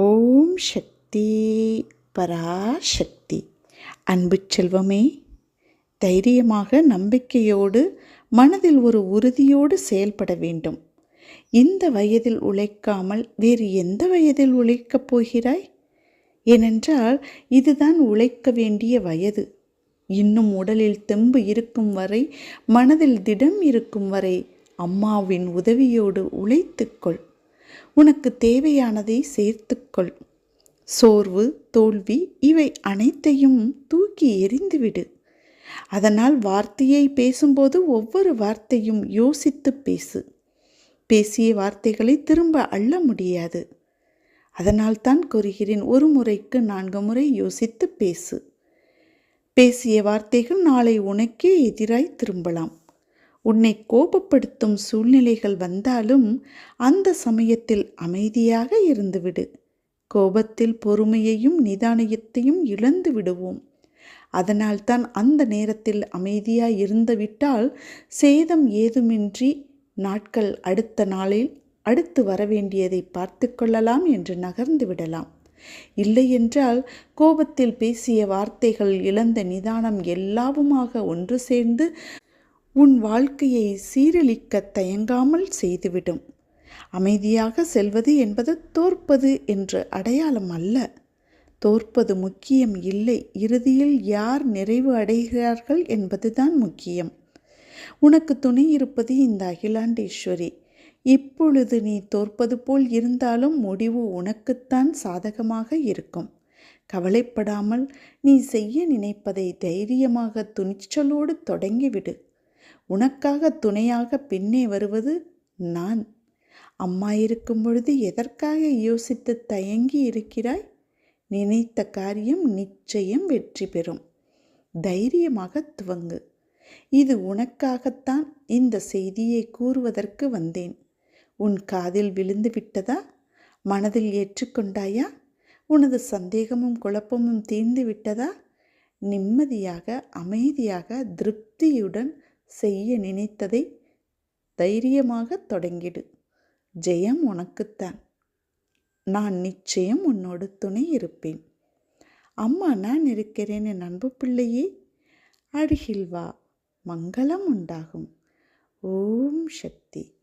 ஓம் சக்தி பராசக்தி. அன்பு செல்வமே தைரியமாக நம்பிக்கையோடு மனதில் ஒரு உறுதியோடு செயல்பட வேண்டும். இந்த வயதில் உழைக்காமல் வேறு எந்த வயதில் உழைக்கப் போகிறாய்? ஏனென்றால் இதுதான் உழைக்க வேண்டிய வயது. இன்னும் உடலில் தெம்பு இருக்கும் வரை மனதில் திடம் இருக்கும் வரை அம்மாவின் உதவியோடு உழைத்துக்கொள் உனக்கு தேவையானதை சேர்த்துக்கொள். சோர்வு தோல்வி இவை அனைத்தையும் தூக்கி எறிந்துவிடு. அதனால் வார்த்தையை பேசும்போது ஒவ்வொரு வார்த்தையும் யோசித்து பேசு. பேசிய வார்த்தைகளை திரும்ப அள்ள முடியாது. அதனால் தான் கூறுகிறேன் ஒரு முறைக்கு நான்கு முறை யோசித்து பேசு. பேசிய வார்த்தைகள் நாளை உனக்கே எதிராய் திரும்பலாம். உன்னை கோபப்படுத்தும் சூழ்நிலைகள் வந்தாலும் அந்த சமயத்தில் அமைதியாக இருந்துவிடு. கோபத்தில் பொறுமையையும் நிதானயத்தையும் இழந்து விடுவோம். அதனால்தான் அந்த நேரத்தில் அமைதியாய் இருந்துவிட்டால் சேதம் ஏதுமின்றி நாட்கள் அடுத்த நாளில் அடுத்து வரவேண்டியதை பார்த்து கொள்ளலாம் என்று நகர்ந்து விடலாம். இல்லையென்றால் கோபத்தில் பேசிய வார்த்தைகள் இழந்த நிதானம் எல்லாவுமாக ஒன்று சேர்ந்து உன் வாழ்க்கையை சீரழிக்க தயங்காமல் செய்துவிடும். அமைதியாக செல்வது என்பது தோற்பது என்று அடையாளம் அல்ல. தோற்பது முக்கியம் இல்லை. இறுதியில் யார் நிறைவு அடைகிறார்கள் என்பதுதான் முக்கியம். உனக்கு துணை இருப்பது இந்த அகிலாண்டேஸ்வரி. இப்பொழுது நீ தோற்பது போல் இருந்தாலும் முடிவு உனக்குத்தான் சாதகமாக இருக்கும். கவலைப்படாமல் நீ செய்ய நினைப்பதை தைரியமாக துணிச்சலோடு தொடங்கிவிடு. உனக்காக துணையாக பின்னே வருவது நான். அம்மா இருக்கும் பொழுது எதற்காக யோசித்து தயங்கி இருக்கிறாய்? நினைத்த காரியம் நிச்சயம் வெற்றி பெறும். தைரியமாக துவங்கு. இது உனக்காகத்தான் இந்த செய்தியை கூறுவதற்கு வந்தேன். உன் காதில் விழுந்து விட்டதா? மனதில் ஏற்றுக்கொண்டாயா? உனது சந்தேகமும் குழப்பமும் தீர்ந்து விட்டதா? நிம்மதியாக அமைதியாக திருப்தியுடன் செய்ய நினைத்ததை தைரியமாக தொடங்கிடு. ஜெயம் உனக்குத்தான் நான் நிச்சயம் உன்னோடு துணை இருப்பேன். அம்மா நான் இருக்கிறேன் என் அன்பு பிள்ளையே. அருகில் வா. மங்களம் உண்டாகும். ஓம் சக்தி.